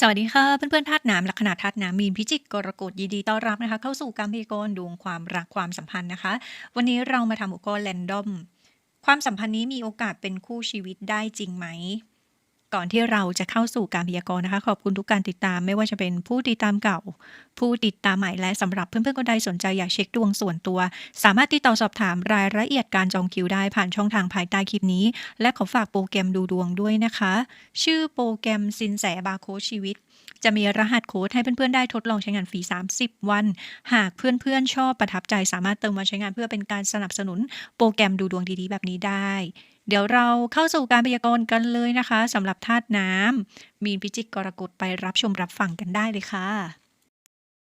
สวัสดีค่ะ เพื่อนๆธาตุน้ำลัคนาธาตุน้ำมีนพิจิกกรกฎยินดีต้อนรับนะคะ เข้าสู่การพีกรดวงความรักความสัมพันธ์นะคะ วันนี้เรามาทำอุปกรณ์แรนดอม ความสัมพันธ์นี้มีโอกาสเป็นคู่ชีวิตได้จริงไหม ก่อนที่เราจะเข้าสู่การพยากรณ์นะคะ ขอบคุณทุกการติดตามไม่ว่าจะเป็นผู้ติดตามเก่า ผู้ติดตามใหม่และสำหรับเพื่อนๆคนใดสนใจอยากเช็คดวงส่วนตัว สามารถติดต่อสอบถามรายละเอียดการจองคิวได้ผ่านช่องทางภายใต้คลิปนี้ และขอฝากโปรแกรมดูดวงด้วยนะคะ ชื่อโปรแกรมสินแสบาร์โค้ดชีวิตจะมีรหัสโค้ดให้เพื่อนๆ ได้ทดลองใช้งานฟรี 30 วัน หากเพื่อนๆ ชอบประทับใจสามารถเติมมาใช้งานเพื่อเป็นการสนับสนุนโปรแกรมดูดวงดีๆ แบบนี้ได้ เดี๋ยวเราเข้าสู่การพยากรณ์กันเลยนะคะสำหรับธาตุน้ำมีนพิจิกกรกฎไปรับชมรับฟังกันได้เลยค่ะ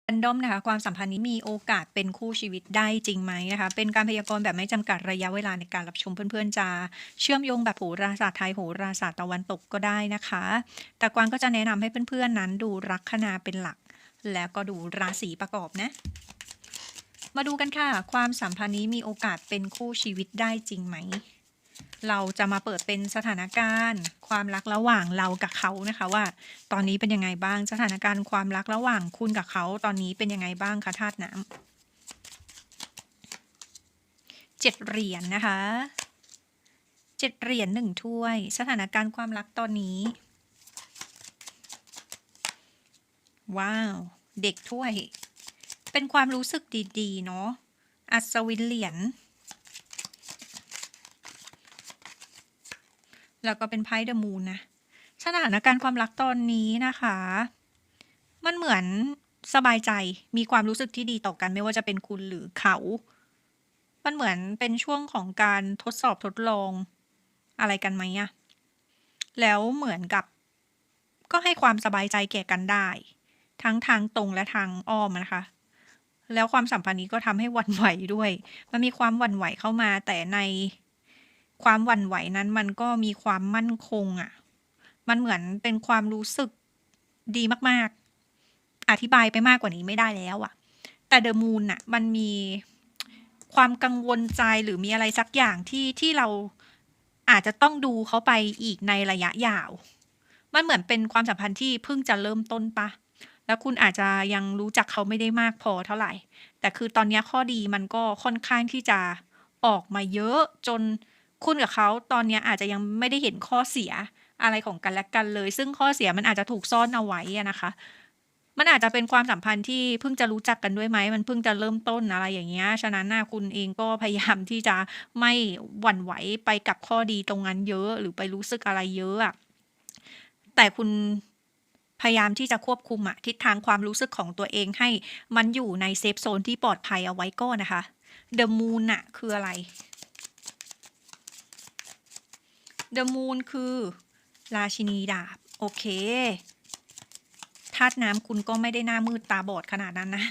แรนดอมนะคะความสัมพันธ์นี้มีโอกาสเป็นคู่ชีวิตได้จริงไหมนะคะเป็นการพยากรณ์แบบไม่จำกัดระยะเวลาในการรับชมเพื่อนๆจะเชื่อมโยงแบบโหราศาสตร์ไทยโหราศาสตร์ตะวันตกก็ได้นะคะ แต่กวางก็จะแนะนำให้เพื่อนๆนั้นดูลัคนาเป็นหลัก แล้วก็ดูราศีประกอบนะ มาดูกันค่ะ ความสัมพันธ์นี้มีโอกาสเป็นคู่ชีวิตได้จริงไหม เราจะมาเปิดเป็นสถานการณ์ ความรักระหว่างเรากับเขานะคะ ว่า ตอนนี้เป็นยังไงบ้างสถานการณ์ความรักระหว่างคุณกับเขาตอนนี้เป็นยังไงบ้างคะธาตุน้ำเจ็ดเหรียญนะคะเจ็ดเหรียญหนึ่งถ้วย สถานการณ์ความรักตอนนี้ ว้าว เด็กถ้วย เป็นความรู้สึกดี ๆ เนาะอัศวินเหรียญ แล้วก็เป็นไพ่เดอะมูนนะสถานการณ์ความรักตอนนี้นะคะ มันเหมือนสบายใจมีความรู้สึกที่ดีต่อกันไม่ว่าจะเป็นคุณหรือเขา มันเหมือนเป็นช่วงของการทดสอบทดลองอะไรกันไหมอะแล้วเหมือนกับ ก็ให้ความสบายใจแก่กันได้ ทั้งทางตรงและทางอ้อมนะคะ แล้วความสัมพันธ์นี้ก็ทำให้หวั่นไหวด้วย มันมีความหวั่นไหวเข้ามาแต่ใน ความหวั่นไหวนั้นมันก็มีความมั่นคงอะ่ะ มันเหมือนเป็นความรู้สึกดีมากๆ อธิบายไปมากกว่านี้ไม่ได้แล้วอะ่ะ แต่เดอะมูนอะ มันมีความกังวลใจหรือมีอะไรสักอย่างที่ที่เราอาจจะต้องดูเขาไปอีกในระยะยาว มันเหมือนเป็นความสัมพันธ์ที่เพิ่งจะเริ่มต้นปะ แล้วคุณอาจจะยังรู้จักเขาไม่ได้มากพอเท่าไหร่ แต่คือตอนนี้ข้อดีมันก็ค่อนข้างที่จะออกมาเยอะจน คุณกับเขาตอนนี้อาจจะยังไม่ได้เห็นข้อเสียอะไรของกันและกันเลย ซึ่งข้อเสียมันอาจจะถูกซ่อนเอาไว้นะคะ มันอาจจะเป็นความสัมพันธ์ที่เพิ่งจะรู้จักกันด้วยไหม มันเพิ่งจะเริ่มต้นอะไรอย่างเงี้ย ฉะนั้นน่ะคุณเองก็พยายามที่จะไม่หวั่นไหวไปกับข้อดีตรงนั้นเยอะหรือไปรู้สึกอะไรเยอะอะแต่คุณพยายามที่จะควบคุมอะทิศทางความรู้สึกของตัวเองให้มันอยู่ในเซฟโซนที่ปลอดภัยเอาไว้ก่อนนะคะ The Moon อะคืออะไร The Moon คือ ราชินีดาบ โอเคธาตุน้ำคุณก็ไม่ได้หน้ามืดตาบอดขนาดนั้นนะ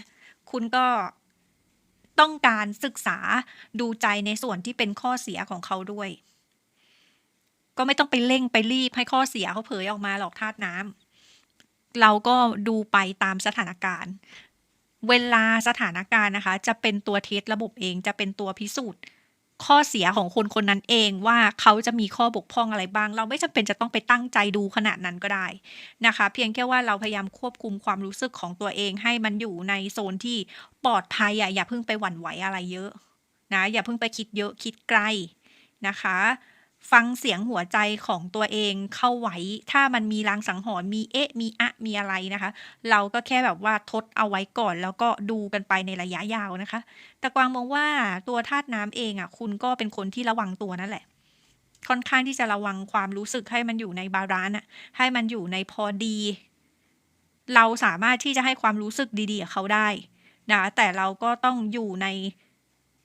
คุณก็ต้องการศึกษาดูใจในส่วนที่เป็นข้อเสียของเขาด้วย ก็ไม่ต้องไปเร่งไปรีบให้ข้อเสียเขาเผยออกมาหรอกธาตุน้ำเราก็ดูไปตามสถานการณ์ เวลาสถานการณ์นะคะ จะเป็นตัวเทสระบบเองจะเป็นตัวพิสูจน์ ข้อเสียของคนคนนั้นเองว่าเขาจะมีข้อบกพร่องอะไรบ้าง เราไม่จำเป็นจะต้องไปตั้งใจดูขนาดนั้นก็ได้นะคะ เพียงแค่ว่าเราพยายามควบคุมความรู้สึกของตัวเองให้มันอยู่ในโซนที่ปลอดภัยอะอย่าเพิ่งไปหวั่นไหวอะไรเยอะนะอย่าเพิ่งไปคิดเยอะคิดไกลนะคะ ฟังเสียงหัวใจของตัวเองเข้าไว้ ถ้ามันมีลางสังหรณ์มีเอ๊ะ มีอะมีอะไรนะคะ เราก็แค่แบบว่าทดเอาไว้ก่อน แล้วก็ดูกันไปในระยะยาวนะคะ แต่กวางมองว่าตัวธาตุน้ำเองอะ คุณก็เป็นคนที่ระวังตัวนั่นแหละ ค่อนข้างที่จะระวังความรู้สึกให้มันอยู่ในบาลานซ์อะ ให้มันอยู่ในพอดี เราสามารถที่จะให้ความรู้สึกดีๆกับเขาได้นะแต่เราก็ต้องอยู่ใน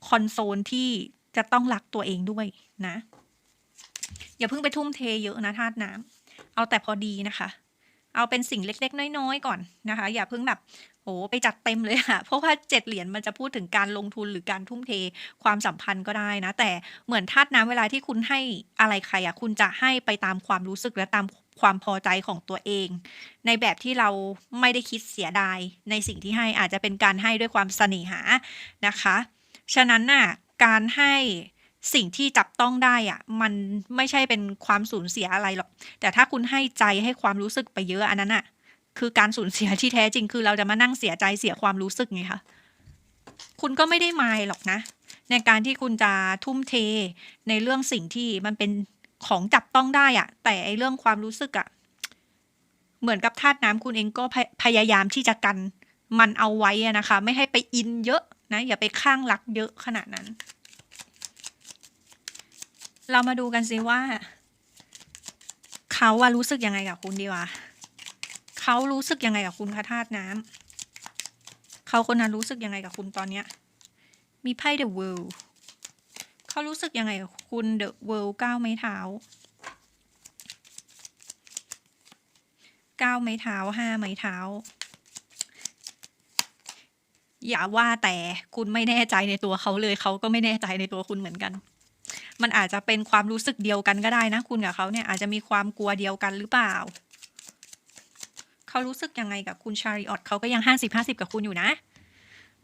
คอนโซลที่จะต้องรักตัวเองด้วยนะ อย่าเพิ่งไปทุ่มเทเยอะนะธาตุน้ำเอาแต่พอดีนะคะ เอาเป็นสิ่งเล็ก ๆ น้อยๆก่อนนะคะ อย่าเพิ่งแบบโอ้ไปจัดเต็มเลยค่ะ เพราะว่าเจ็ดเหรียญมันจะพูดถึงการลงทุนหรือการทุ่มเทความสัมพันธ์ก็ได้นะ แต่เหมือนธาตุน้ำเวลาที่คุณให้อะไรใครอะคุณจะให้ไปตามความรู้สึกและตามความพอใจของตัวเอง ในแบบที่เราไม่ได้คิดเสียดายในสิ่งที่ให้อาจจะเป็นการให้ด้วยความเสน่หานะคะ ฉะนั้นน่ะการให้ สิ่งที่จับต้องได้อะมันไม่ใช่เป็นความสูญเสียอะไรหรอก แต่ถ้าคุณให้ใจให้ความรู้สึกไปเยอะอันนั้นอะคือการสูญเสียที่แท้จริงคือเราจะมานั่งเสียใจเสียความรู้สึกไงคะคุณก็ไม่ได้มายหรอกนะ ในการที่คุณจะทุ่มเทในเรื่องสิ่งที่มันเป็นของจับต้องได้อะแต่ไอเรื่องความรู้สึกอะเหมือนกับธาตุน้ำคุณเองก็พยพยายามที่จะกันมันเอาไว้นะคะ ไม่ให้ไปอินเยอะนะอย่าไปข้างรักเยอะขนาดนั้น เรามาดูกันสิว่า เขาว่ารู้สึกยังไงกับคุณดีวะเขารู้สึกยังไงกับคุณคะธาตุน้ำเขาคนนั้นรู้สึกยังไงกับคุณตอนเนี้ย มีไพ่ The World เขารู้สึกยังไงกับคุณ The World ก้าวไม้เท้าก้าวไม้เท้าห้าไม้เท้า อย่าว่าแต่คุณไม่แน่ใจในตัวเขาเลย เขาก็ไม่แน่ใจในตัวคุณเหมือนกัน มันอาจจะเป็นความรู้สึกเดียวกันก็ได้นะ คุณกับเขาเนี่ยอาจจะมีความกลัวเดียวกันหรือเปล่า เขารู้สึกยังไงกับคุณชาริออตเขาก็ยังห้าสิบห้าสิบกับคุณอยู่นะ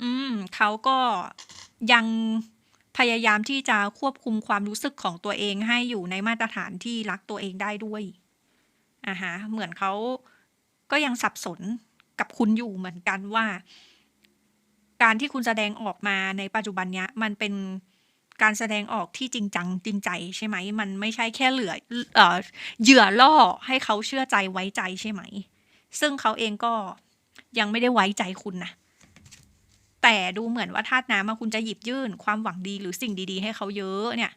อืมเขาก็ยังพยายามที่จะควบคุมความรู้สึกของตัวเองให้อยู่ในมาตรฐานที่รักตัวเองได้ด้วยอ่าฮะเหมือนเขาก็ยังสับสนกับคุณอยู่เหมือนกันว่า การที่คุณแสดงออกมาในปัจจุบันเนี้ย มันเป็น การแสดงออกที่จริงจังจริงใจใช่ไหม มันไม่ใช่แค่เหลือเอ่อเหยื่อล่อให้เขาเชื่อใจไว้ใจใช่ไหม ซึ่งเขาเองก็ยังไม่ได้ไว้ใจคุณนะแต่ดูเหมือนว่าธาตุน้ำคุณจะหยิบยื่นความหวังดีหรือสิ่งดีๆ ให้เขาเยอะเนี่ย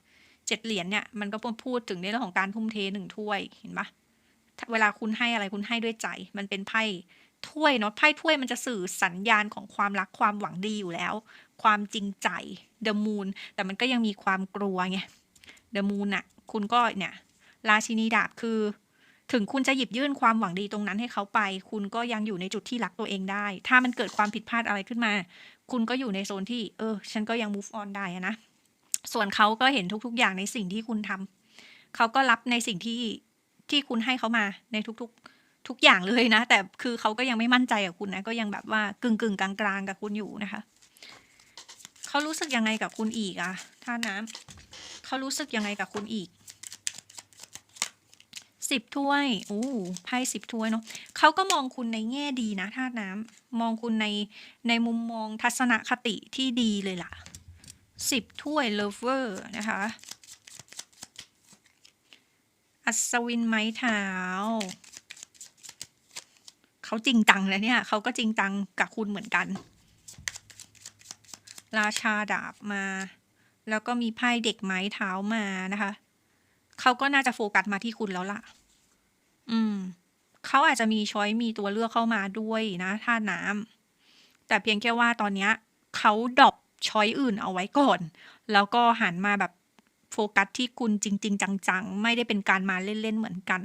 เจ็ดเหรียญเนี่ยมันก็พูดถึงในเรื่องของการทุ่มเทหนึ่งถ้วยเห็นปะเวลาคุณให้อะไรคุณให้ด้วยใจ มันเป็นไพ่ถ้วยเนาะไพ่ถ้วยมันจะสื่อสัญญาณของความรักความหวังดีอยู่แล้ว ความจริงใจเดอะมูนแต่มันก็ยังมีความกลัวไงเดอะมูนอะคุณก็เนี่ยราชินีดาบคือ ถึงคุณจะหยิบยื่นความหวังดีตรงนั้นให้เขาไป คุณก็ยังอยู่ในจุดที่รักตัวเองได้ ถ้ามันเกิดความผิดพลาดอะไรขึ้นมา คุณก็อยู่ในโซนที่ เออ ฉันก็ยัง move on ได้นะส่วนเขาก็เห็นทุก ๆ อย่างในสิ่งที่คุณทำเขาก็รับในสิ่งที่ที่คุณให้เขามาในทุก ๆทุกอย่างเลยนะ แต่คือเขาก็ยังไม่มั่นใจกับคุณนะ ก็ยังแบบว่ากึ่งกึ่งกลางกลางกับคุณอยู่นะคะ เขารู้สึกยังไงกับคุณอีกอะท่าน้ำเขารู้สึกยังไงกับคุณอีกสิบถ้วยโอ้ไพ่สิบถ้วยเนาะเขาก็มองคุณในแง่ดีนะท่าน้ำมองคุณในในมุมมองทัศนคติที่ดีเลยล่ะสิบถ้วยเลเวอร์นะคะ อัศวินไม้เท้าเขาจริงจังแล้วเนี่ยเขาก็จริงจังกับคุณเหมือนกัน ราชาดาบมา แล้วก็มีไพ่เด็กไม้เท้ามานะคะเขาก็น่าจะโฟกัสมาที่คุณแล้วล่ะ อืมเขาอาจจะมีช้อยมีตัวเลือกเข้ามาด้วยนะท่าน้ำแต่เพียงแค่ว่าตอนเนี้ยเขาดรอปช้อยอื่นเอาไว้ก่อน แล้วก็หันมาแบบโฟกัสที่คุณจริง ๆ จัง ๆ ไม่ได้เป็นการมาเล่น ๆ เหมือนกัน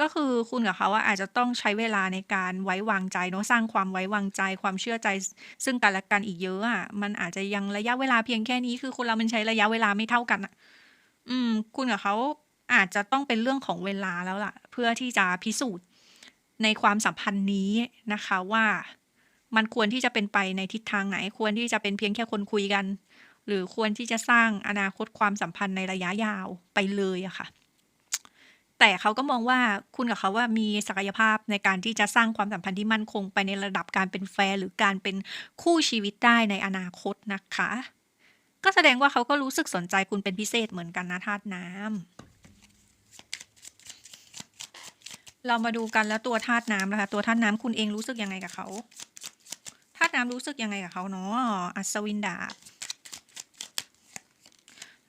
ก็คือคุณกับเขาว่าอาจจะต้องใช้เวลาในการไว้วางใจเนาะสร้างความไว้วางใจ ความเชื่อใจ ซึ่งกันและกันอีกเยอะอะมันอาจจะยังระยะเวลาเพียงแค่นี้คือคนเรามันใช้ระยะเวลาไม่เท่ากันอะ อืม คุณกับเขาอาจจะต้องเป็นเรื่องของเวลาแล้วล่ะ เพื่อที่จะพิสูจน์ในความสัมพันธ์นี้นะคะว่ามันควรที่จะเป็นไปในทิศทางไหน ควรที่จะเป็นเพียงแค่คนคุยกัน หรือควรที่จะสร้างอนาคตความสัมพันธ์ในระยะยาวไปเลยอะค่ะ แต่เขาก็มองว่าคุณกับเขาว่ามีศักยภาพในการที่จะสร้างความสัมพันธ์ที่มั่นคงไปในระดับการเป็นแฟร์หรือการเป็นคู่ชีวิตได้ในอนาคตนะคะ ก็แสดงว่าเขาก็รู้สึกสนใจคุณเป็นพิเศษเหมือนกันนะธาตุน้ำเรามาดูกันแล้วตัวธาตุน้ำนะคะ ตัวธาตุน้ำคุณเองรู้สึกยังไงกับเขาธาตุน้ำรู้สึกยังไงกับเขาเนาะอัศวินดาบ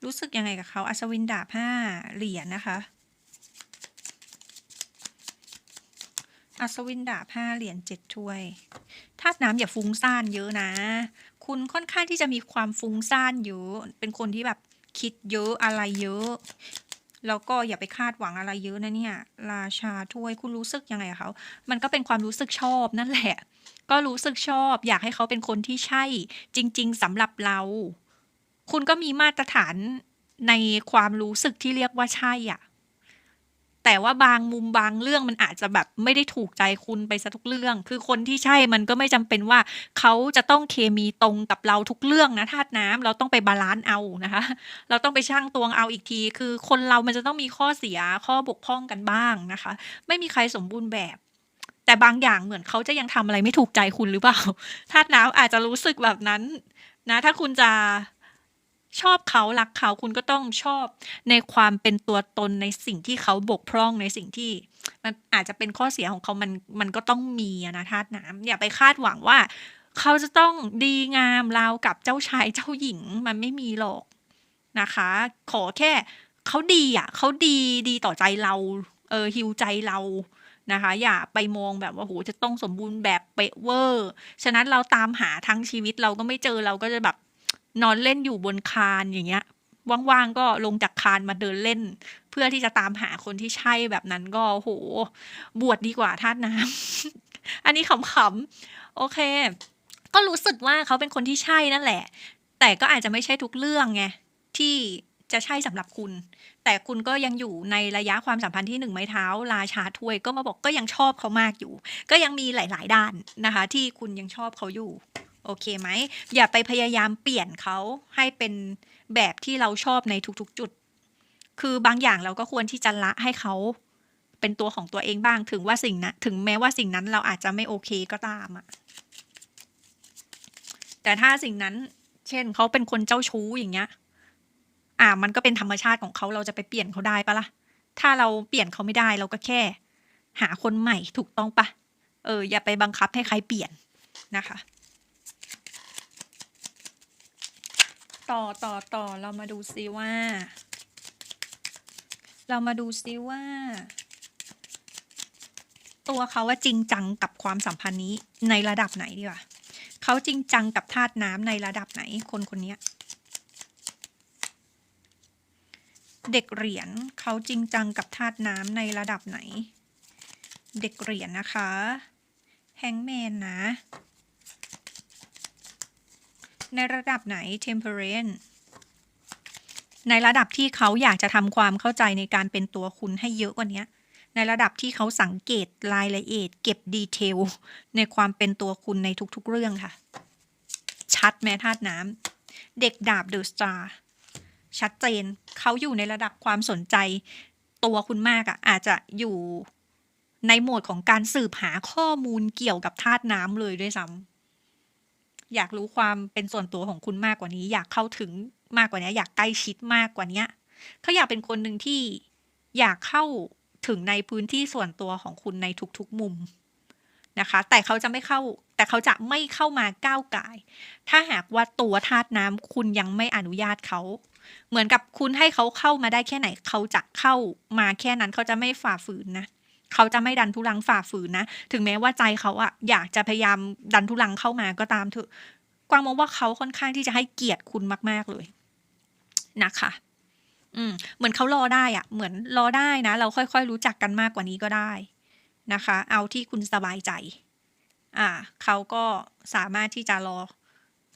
รู้สึกยังไงกับเขาอัศวินดาบห้าเหรียญนะคะ อัศวินดาบห้าเหรียญเจ็ดถ้วยธาตุน้ำอย่าฟุ้งซ่านเยอะนะ คุณค่อนข้างที่จะมีความฟุ้งซ่านเยอะเป็นคนที่แบบคิดเยอะอะไรเยอะ แล้วก็อย่าไปคาดหวังอะไรเยอะนะเนี่ย ราชาถ้วยคุณรู้สึกยังไงเขามันก็เป็นความรู้สึกชอบนั่นแหละ ก็รู้สึกชอบ อยากให้เขาเป็นคนที่ใช่ จริง ๆสำหรับเรา คุณก็มีมาตรฐานในความรู้สึกที่เรียกว่าใช่อะ แต่ว่าบางมุมบางเรื่องมันอาจจะแบบไม่ได้ถูกใจคุณไปซะทุกเรื่อง คือคนที่ใช่มันก็ไม่จำเป็นว่าเขาจะต้องเคมีตรงกับเราทุกเรื่องนะธาตุน้ำเราต้องไปบาลานซ์เอานะคะ เราต้องไปชั่งตวงเอาอีกที คือคนเรามันจะต้องมีข้อเสียข้อบกพร่องกันบ้างนะคะ ไม่มีใครสมบูรณ์แบบแต่บางอย่างเหมือนเขาจะยังทำอะไรไม่ถูกใจคุณหรือเปล่าธาตุน้ำอาจจะรู้สึกแบบนั้น นะ ถ้าคุณจะ ชอบเขารักเขาคุณก็ต้องชอบในความเป็นตัวตนในสิ่งที่เขาบกพร่องในสิ่งที่ มันอาจจะเป็นข้อเสียของเขามันมันก็ต้องมีนะธาตุน้ำอย่าไปคาดหวังว่า เขาจะต้องดีงามราวกับเจ้าชายเจ้าหญิงมันไม่มีหรอกนะคะ ขอแค่เขาดีอะเขาดีดีต่อใจเราเออฮิวใจเรานะคะ อย่าไปมองแบบว่าโหจะต้องสมบูรณ์แบบเป๊ะเวอร์ ฉะนั้นเราตามหาทั้งชีวิตเราก็ไม่เจอเราก็จะแบบ นอนเล่นอยู่บนคานอย่างเงี้ยว่างๆก็ลงจากคานมาเดินเล่น เพื่อที่จะตามหาคนที่ใช่แบบนั้นก็โหบวชดีกว่าท่าสน้ำอันนี้ขำๆโอเค ก็รู้สึกว่าเขาเป็นคนที่ใช่นั่นแหละ แต่ก็อาจจะไม่ใช่ทุกเรื่องไงที่จะใช่สำหรับคุณ แต่คุณก็ยังอยู่ในระยะความสัมพันธ์ที่หนึ่งไม้เท้า ราชาถ้วยก็มาบอกก็ยังชอบเขามากอยู่ ก็ยังมีหลาย ๆ ด้านนะคะ ที่คุณยังชอบเขาอยู่ โอเคไหม อย่าไปพยายามเปลี่ยนเขาให้เป็นแบบที่เราชอบในทุกๆจุด คือบางอย่างเราก็ควรที่จะละให้เขาเป็นตัวของตัวเองบ้างถึงว่าสิ่งนะถึงแม้ว่าสิ่งนั้นเราอาจจะไม่โอเคก็ตามอะแต่ถ้าสิ่งนั้น เช่นเขาเป็นคนเจ้าชู้อย่างเงี้ย อ่า มันก็เป็นธรรมชาติของเขาเราจะไปเปลี่ยนเขาได้ปะล่ะ ถ้าเราเปลี่ยนเขาไม่ได้เราก็แค่ หาคนใหม่ถูกต้องปะเออ อย่าไปบังคับให้ใครเปลี่ยนนะคะ ต่อต่อต่อเรามาดูซิว่า เรามาดูซิว่า ตัวเขาว่าจริงจังกับความสัมพันธ์นี้ในระดับไหนดีกว่าเขาจริงจังกับธาตุน้ำในระดับไหนคนคนนี้เด็กเหรียญเขาจริงจังกับธาตุน้ำในระดับไหน เด็กเหรียญนะคะ แฮงแมนนะ ในระดับไหน temperance ในระดับที่เขาอยากจะทำความเข้าใจในการเป็นตัวคุณให้เยอะกว่านี้ในระดับที่เขาสังเกตรายละเอียด เก็บดีเทล ในความเป็นตัวคุณในทุกๆเรื่องค่ะ ชัดแม้ธาตุน้ำเด็กดาบเดอะสตาร์ชัดเจนเขาอยู่ในระดับความสนใจ ตัวคุณมากอะ่ะ อาจจะอยู่ในโหมดของการสืบหาข้อมูลเกี่ยวกับธาตุน้ำเลยด้วยซ้ำ อยากรู้ความเป็นส่วนตัวของคุณมากกว่านี้ อยากเข้าถึงมากกว่านี้ อยากใกล้ชิดมากกว่านี้เขาอยากเป็นคนหนึ่งที่อยากเข้าถึงในพื้นที่ส่วนตัวของคุณในทุกๆมุมนะคะ แต่เขาจะไม่เข้า แต่เขาจะไม่เข้ามาก้าวไก่ายถ้าหากว่าตัวธาตุน้ำคุณยังไม่อนุญาตเขาเหมือนกับคุณให้เขาเข้ามาได้แค่ไหน เขาจะเข้ามาแค่นั้นเขาจะไม่ฝ่าฝืนนะ เขาจะไม่ดันทุลังฝ่าฝืนนะ ถึงแม้ว่าใจเขาอะอยากจะพยายามดันทุลังเข้ามาก็ตามเถอะกวางมองว่าเขาค่อนข้างที่จะให้เกียรติคุณมาก ๆเลยนะคะ อืม เหมือนเขารอได้อะเหมือนรอได้นะ เราค่อยๆ รู้จักกันมากกว่านี้ก็ได้นะคะ เอาที่คุณสบายใจ อ่า เขาก็สามารถที่จะรอ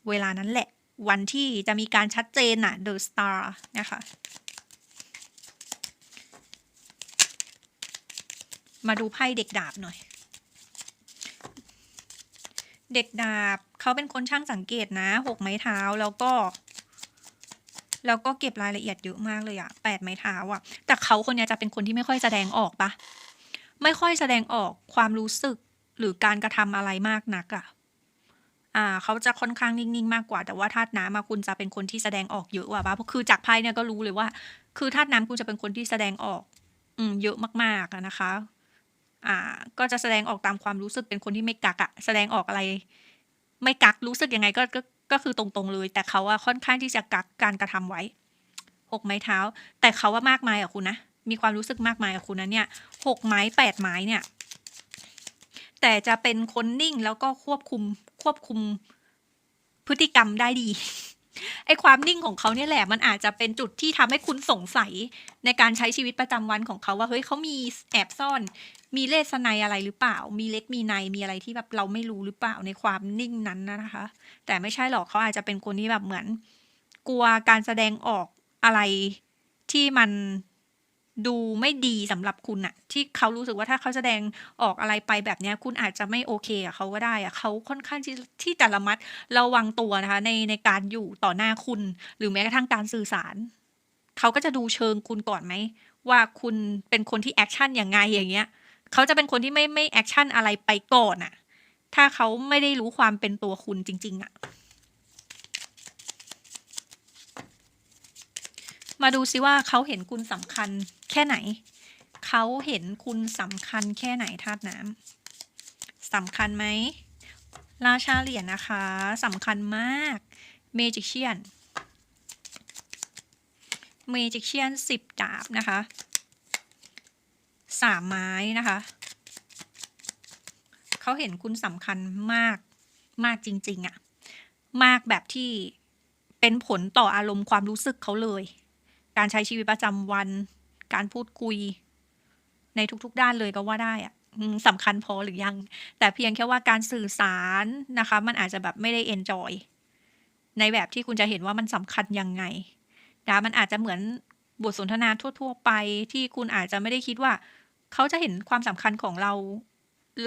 เวลานั้นแหละ วันที่จะมีการชัดเจนน่ะ The Star นะคะ มาดูไพ่เด็กดาบหน่อย เด็กดาบเขาเป็นคนช่างสังเกตนะหกไม้เท้าแล้วก็ แล้วก็เก็บรายละเอียดเยอะมากเลยอะแปดไม้เท้าอะแต่เขาคนนี้จะเป็นคนที่ไม่ค่อยแสดงออกปะไม่ค่อยแสดงออกความรู้สึกหรือการกระทำอะไรมากนักอะอ่าเขาจะค่อนข้างนิ่งๆมากกว่า แต่ว่าธาตุน้ำมาคุณจะเป็นคนที่แสดงออกเยอะกว่าปะคือจากไพ่เนี่ยก็รู้เลยว่า คือธาตุน้ำคุณจะเป็นคนที่แสดงออก อืมเยอะมากๆนะคะ อ่า ก็จะแสดงออกตามความรู้สึกเป็นคนที่ไม่กักอะแสดงออกอะไร ไม่กักรู้สึกยังไงก็ก็ก็คือตรงๆเลย แต่เขาอะค่อนข้างที่จะกักการกระทำไว้หกไม้เท้า แต่เขาว่ามากมายอะคุณนะมีความรู้สึกมากมายกับคุณนะเนี่ยหกไม้แปดไม้เนี่ย แต่จะเป็นคนนิ่งแล้วก็ควบคุมควบคุมพฤติกรรมได้ดี ไอความนิ่งของเขาเนี่ยแหละมันอาจจะเป็นจุดที่ทำให้คุณสงสัยในการใช้ชีวิตประจำวันของเขาว่าเฮ้ยเขามีแอบซ่อน มีเลสไนอะไรหรือเปล่า มีเล็กมีในมีอะไรที่แบบเราไม่รู้หรือเปล่าในความนิ่งนั้นนะคะ แต่ไม่ใช่หรอกเขาอาจจะเป็นคนที่แบบเหมือน กลัวการแสดงออกอะไรที่มัน ดูไม่ดีสำหรับคุณอะที่เขารู้สึกว่าถ้าเขาแสดงออกอะไรไปแบบนี้คุณอาจจะไม่โอเคกับเขาก็ได้อะเขาค่อนข้างที่ที่จะระมัดระวังตัวนะคะ ในในการอยู่ต่อหน้าคุณ หรือแม้กระทั่งการสื่อสาร เขาก็จะดูเชิงคุณก่อนไหมว่าคุณเป็นคนที่แอคชั่นอย่างไงอย่างเงี้ยเขาจะเป็นคนที่ไม่ไม่แอคชั่นอะไรไปก่อนอะถ้าเขาไม่ได้รู้ความเป็นตัวคุณจริง ๆอะ มาดูซิว่าเขาเห็นคุณสำคัญแค่ไหน เขาเห็นคุณสำคัญแค่ไหนธาตุน้ำสำคัญไหม ราชาเหรียญนะคะสำคัญมากเมจิเชียนเมจิเชียนสิบดาบนะคะสามไม้นะคะ เขาเห็นคุณสำคัญมากมากจริง ๆอะมากแบบที่เป็นผลต่ออารมณ์ความรู้สึกเขาเลย การใช้ชีวิตประจำวัน การพูดคุย ในทุกๆด้านเลยก็ว่าได้อะสำคัญพอหรือยัง แต่เพียงแค่ว่าการสื่อสารนะคะ มันอาจจะแบบไม่ได้เอนจอยในแบบที่คุณจะเห็นว่ามันสำคัญยังไงนะมันอาจจะเหมือนบทสนทนาทั่ว ๆ ไปที่คุณอาจจะไม่ได้คิดว่า เขาจะเห็นความสำคัญของเรา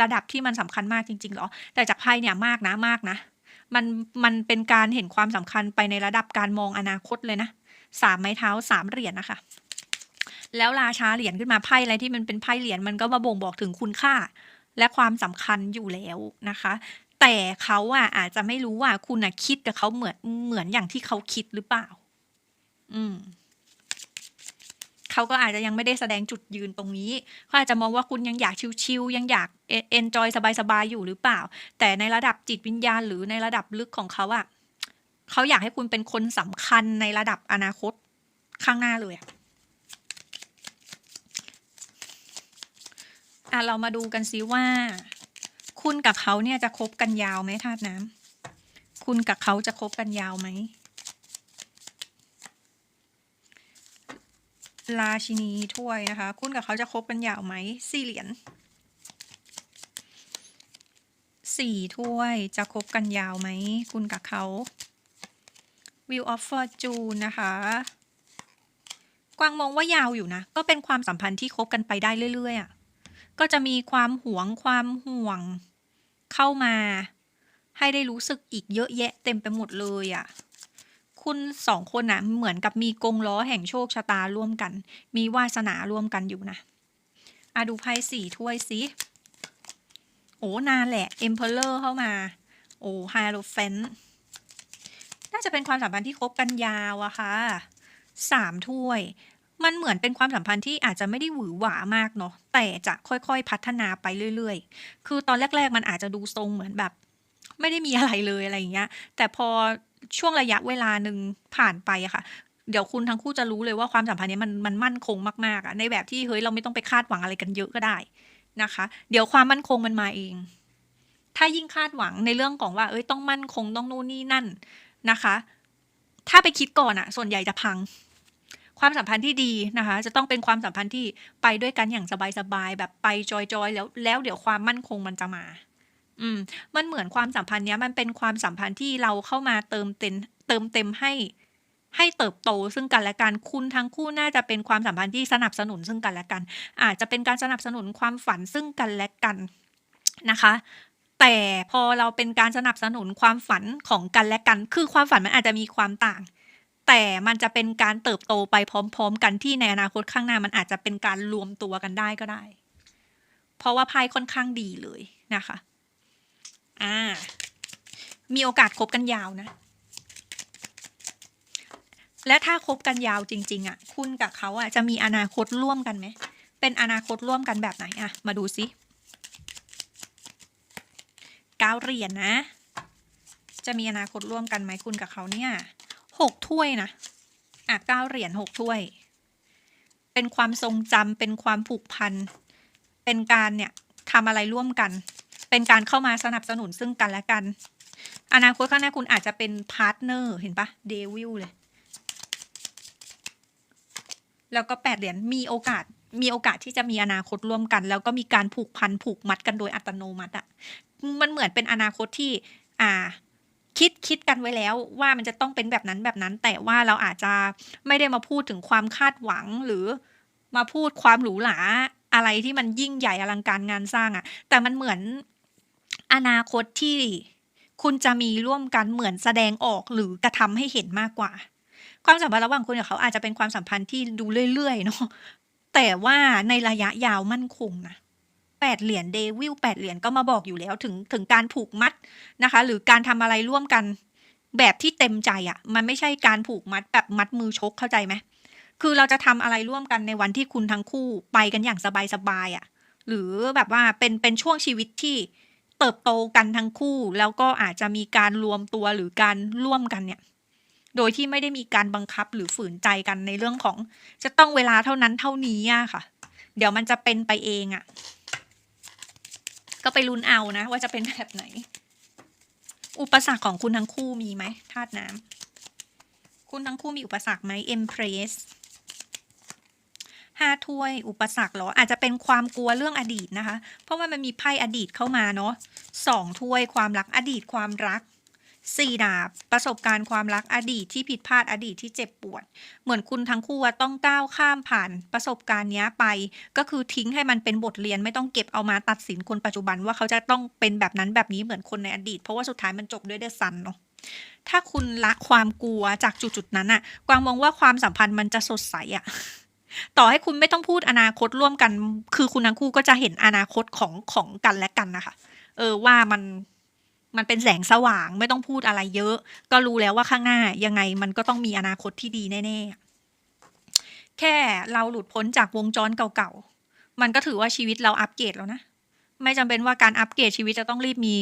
ระดับที่มันสำคัญมากจริง ๆ หรอ แต่จากไพ่เนี่ยมากนะมากนะ มันมันเป็นการเห็นความสำคัญไปในระดับการมองอนาคตเลยนะ สามไม้เท้าสามเหรียญนะคะ แล้วราชาเหรียญขึ้นมาไพ่อะไรที่มันเป็นไพ่เหรียญมันก็มาบ่งบอกถึงคุณค่า และความสำคัญอยู่แล้วนะคะ แต่เขาอะอาจจะไม่รู้ว่าคุณอะคิดกับเขาเหมือนเหมือนอย่างที่เขาคิดหรือเปล่า อืมเขาก็อาจจะยังไม่ได้แสดงจุดยืนตรงนี้ เขาอาจจะมองว่าคุณยังอยากชิวๆยังอยากเอนจอยสบายๆอยู่หรือเปล่า แต่ในระดับจิตวิญญาณหรือในระดับลึกของเขาอะ เขาอยากให้คุณเป็นคนสำคัญในระดับอนาคตข้างหน้าเลยอะอะเรามาดูกันซิว่า คุณกับเขาเนี่ยจะคบกันยาวไหมธาตุน้ำคุณกับเขาจะคบกันยาวไหมราชินีถ้วยนะคะ คุณกับเขาจะคบกันยาวไหมสี่เหรียญสี่ถ้วยจะคบกันยาวไหมคุณกับเขา View of Fortune นะคะ กวางมองว่ายาวอยู่นะ ก็เป็นความสัมพันธ์ที่คบกันไปได้เรื่อยๆอะก็จะมีความหวงความห่วงเข้ามา ให้ได้รู้สึกอีกเยอะแยะเต็มไปหมดเลยอะคุณสองคนน่ะเหมือนกับมีกงล้อแห่งโชคชะตาร่วมกัน มีวาสนาร่วมกันอยู่นะอะดูไพ่สี่ถ้วยสิโอ้นานแหละ Emperor เลอร์เข้ามา โอ้ Hierophant น่าจะเป็นความสัมพันธ์ที่คบกันยาวอะค่ะสามถ้วย มันเหมือนเป็นความสัมพันธ์ที่อาจจะไม่ได้หวือหวามากเนาะแต่จะค่อยๆพัฒนาไปเรื่อย ๆ คือตอนแรก ๆ มันอาจจะดูทรงเหมือนแบบ ไม่ได้มีอะไรเลยอะไรอย่างเงี้ย แต่พอช่วงระยะเวลาหนึ่งผ่านไปอะค่ะ เดี๋ยวคุณทั้งคู่จะรู้เลยว่าความสัมพันธ์นี้มันมันมั่นคงมากๆอะในแบบที่เฮ้ยเราไม่ต้องไปคาดหวังอะไรกันเยอะก็ได้นะคะ เดี๋ยวความมั่นคงมันมาเองถ้ายิ่งคาดหวังในเรื่องของว่า เอ้ยต้องมั่นคงต้องนู่นนี่นั่น นะคะ ถ้าไปคิดก่อนอะส่วนใหญ่จะพัง ความสัมพันธ์ที่ดีนะคะ จะต้องเป็นความสัมพันธ์ที่ไปด้วยกันอย่างสบายๆแบบไปจอยๆแล้วแล้วเดี๋ยวความมั่นคงมันจะมา อืม มันเหมือนความสัมพันธ์เนี้ยมันเป็นความสัมพันธ์ที่เราเข้ามาเติมเต็มเติมเต็มให้ให้เติบโตซึ่งกันและกันคุณทั้งคู่น่าจะเป็นความสัมพันธ์ที่สนับสนุนซึ่งกันและกัน อาจจะเป็นการสนับสนุนความฝันซึ่งกันและกันนะคะ แต่พอเราเป็นการสนับสนุนความฝันของกันและกัน คือความฝันมันอาจจะมีความต่าง แต่มันจะเป็นการเติบโตไปพร้อม ๆ กันที่ในอนาคตข้างหน้ามันอาจจะเป็นการรวมตัวกันได้ก็ได้ เพราะว่าไพ่ค่อนข้างดีเลยนะคะ อ่า มีโอกาสคบกันยาวนะ และถ้าคบกันยาวจริง ๆอะ คุณกับเขาอะจะมีอนาคตร่วมกันไหม เป็นอนาคตร่วมกันแบบไหนอะ มาดูซิ เก้าเหรียญนะ จะมีอนาคตร่วมกันไหมคุณกับเขาเนี่ยหกถ้วยนะอะเก้าเหรียญหกถ้วย เป็นความทรงจำเป็นความผูกพัน เป็นการเนี่ยทำอะไรร่วมกัน เป็นการเข้ามาสนับสนุนซึ่งกันและกัน อนาคตข้างหน้าคุณอาจจะเป็นพาร์ทเนอร์เห็นปะเดวิลเลย แล้วก็แปดเหรียญมีโอกาสมีโอกาสที่จะมีอนาคตร่วมกัน แล้วก็มีการผูกพันผูกมัดกันโดยอัตโนมัติอะ มันเหมือนเป็นอนาคตที่ อ่า คิดคิดกันไว้แล้วว่ามันจะต้องเป็นแบบนั้นแบบนั้น แต่ว่าเราอาจจะไม่ได้มาพูดถึงความคาดหวังหรือมาพูดความหรูหราอะไรที่มันยิ่งใหญ่อลังการงานสร้างอะแต่มันเหมือนอนาคตที่คุณจะมีร่วมกันเหมือนแสดงออกหรือกระทำให้เห็นมากกว่า ความสัมพันธ์ระหว่างคุณกับเขาอาจจะเป็นความสัมพันธ์ที่ดูเรื่อยๆเนาะแต่ว่าในระยะยาวมั่นคงนะ แปดเหรียญเดวิลแปดเหรียญก็มาบอกอยู่แล้วถึงถึงการผูกมัดนะคะ หรือการทำอะไรร่วมกันแบบที่เต็มใจอะ่ะ มันไม่ใช่การผูกมัดแบบมัดมือชกเข้าใจไหมคือเราจะทำอะไรร่วมกันในวันที่คุณทั้งคู่ไปกันอย่างสบายๆอะ่ะ หรือแบบว่าเป็นเป็นช่วงชีวิตที่เติบโตกันทั้งคู่ แล้วก็อาจจะมีการรวมตัวหรือการร่วมกันเนี่ย โดยที่ไม่ได้มีการบังคับหรือฝืนใจกันในเรื่องของ จะต้องเวลาเท่านั้นเท่านี้อะค่ะ เดี๋ยวมันจะเป็นไปเองอะ ก็ไปลุ้นเอานะ ว่าจะเป็นแบบไหน อุปสรรคของคุณทั้งคู่มีไหมธาตุน้ำคุณทั้งคู่มีอุปสรรคไหมเอ็มเพรสห้าถ้วยอุปสรรคเหรอ อาจจะเป็นความกลัวเรื่องอดีตนะคะ เพราะว่ามันมีไพ่อดีตเข้ามาเนาะสองถ้วยความรักอดีตความรัก สี่ดาบประสบการณ์ความรักอดีตที่ผิดพลาดอดีตที่เจ็บปวด เหมือนคุณทั้งคู่ต้องก้าวข้ามผ่านประสบการณ์นี้ไป ก็คือทิ้งให้มันเป็นบทเรียนไม่ต้องเก็บเอามาตัดสินคนปัจจุบันว่าเขาจะต้องเป็นแบบนั้นแบบนี้เหมือนคนในอดีต เพราะว่าสุดท้ายมันจบด้วยเดซันเนาะถ้าคุณละความกลัวจากจุดๆนั้นอะกวางมองว่าความสัมพันธ์มันจะสดใสอะต่อให้คุณไม่ต้องพูดอนาคตร่วมกัน คือคุณทั้งคู่ก็จะเห็นอนาคตของของกันและกันนะคะ เออว่ามัน มันเป็นแสงสว่างไม่ต้องพูดอะไรเยอะ ก็รู้แล้วว่าข้างหน้ายังไงมันก็ต้องมีอนาคตที่ดีแน่ๆ แค่เราหลุดพ้นจากวงจรเก่าๆ มันก็ถือว่าชีวิตเราอัปเกรดแล้วนะ ไม่จำเป็นว่าการอัปเกรดชีวิตจะต้องรีบมี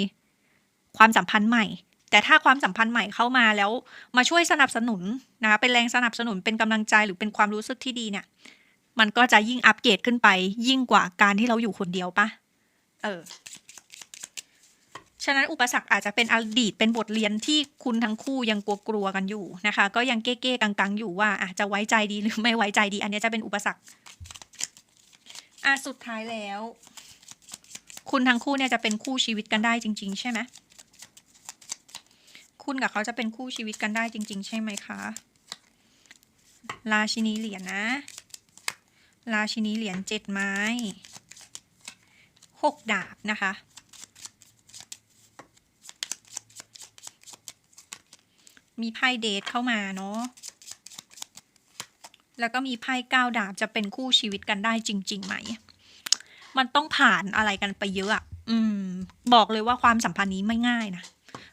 ความสัมพันธ์ใหม่ แต่ถ้าความสัมพันธ์ใหม่เข้ามาแล้วมาช่วยสนับสนุนนะเป็นแรงสนับสนุนเป็นกำลังใจหรือเป็นความรู้สึกที่ดีเนี่ยมันก็จะยิ่งอัปเกรดขึ้นไปยิ่งกว่าการที่เราอยู่คนเดียวปะเออ ฉะนั้นอุปสรรคอาจจะเป็นอดีตเป็นบทเรียนที่คุณทั้งคู่ยังกลัวๆกันอยู่นะคะ ก็ยังเก้ๆกังๆ อยู่ว่าอาจจะไว้ใจดีหรือไม่ไว้ใจดี อันนี้จะเป็นอุปสรรคอะสุดท้ายแล้ว คุณทั้งคู่เนี่ยจะเป็นคู่ชีวิตกันได้จริง ๆ ใช่ไหมคุณกับเขาจะเป็นคู่ชีวิตกันได้จริง ๆ ใช่ไหมคะราชินีเหรียญนะราชินีเหรียญเจ็ดไม้หกดาบนะคะ มีไพ่เดทเข้ามาเนาะแล้วก็มีไพ่ก้าวดาบจะเป็นคู่ชีวิตกันได้จริงๆไหม มันต้องผ่านอะไรกันไปเยอะอะอืม บอกเลยว่าความสัมพันธ์นี้ไม่ง่ายนะ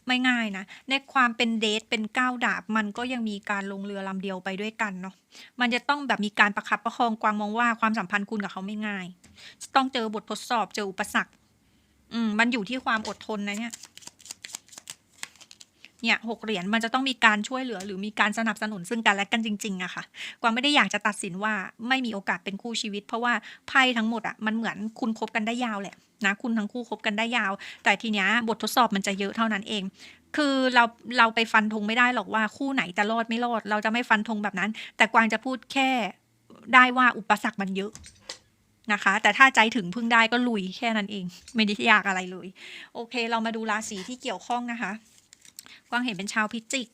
ไม่ง่ายนะ ในความเป็นเดทเป็นก้าวดาบ มันก็ยังมีการลงเรือลำเดียวไปด้วยกันเนาะ มันจะต้องแบบมีการประคับประคองกวางมองว่าความสัมพันธ์คุณกับเขาไม่ง่าย ต้องเจอบททดสอบเจออุปสรรค อืม มันอยู่ที่ความอดทนนะเนี่ย เนี่ยหกเหรียญมันจะต้องมีการช่วยเหลือ หรือมีการสนับสนุนซึ่งกันและกันจริงๆอะค่ะ กวางไม่ได้อยากจะตัดสินว่าไม่มีโอกาสเป็นคู่ชีวิต เพราะว่าไพ่ทั้งหมดอะมันเหมือนคุณคบกันได้ยาวแหละนะคุณทั้งคู่คบกันได้ยาว แต่ทีเนี้ยบททดสอบมันจะเยอะเท่านั้นเอง คือเราเราไปฟันธงไม่ได้หรอกว่าคู่ไหนจะรอดไม่รอด เราจะไม่ฟันธงแบบนั้น แต่กวางจะพูดแค่ได้ว่าอุปสรรคมันเยอะนะคะ แต่ถ้าใจถึงพึ่งได้ก็ลุยแค่นั้นเอง ไม่ได้ยากอะไรเลย โอเค เรามาดูราศีที่เกี่ยวข้องนะคะ กวางเห็นเป็นชาวพิจิก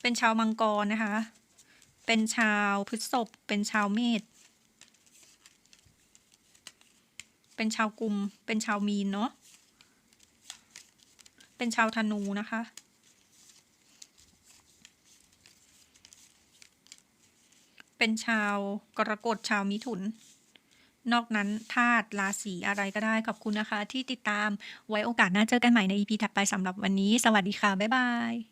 เป็นชาวมังกรนะคะ เป็นชาวพฤษภเป็นชาวเมษ เป็นชาวกุม เป็นชาวมีนเนาะ เป็นชาวธนูนะคะเป็นชาวกรกฎชาวมิถุน นอกนั้นธาตุราศีอะไรก็ได้ขอบคุณนะคะ ที่ติดตามไว้โอกาสหน้าเจอกันใหม่ใน EP ถัดไปสำหรับวันนี้ สวัสดีค่ะ บ๊ายบาย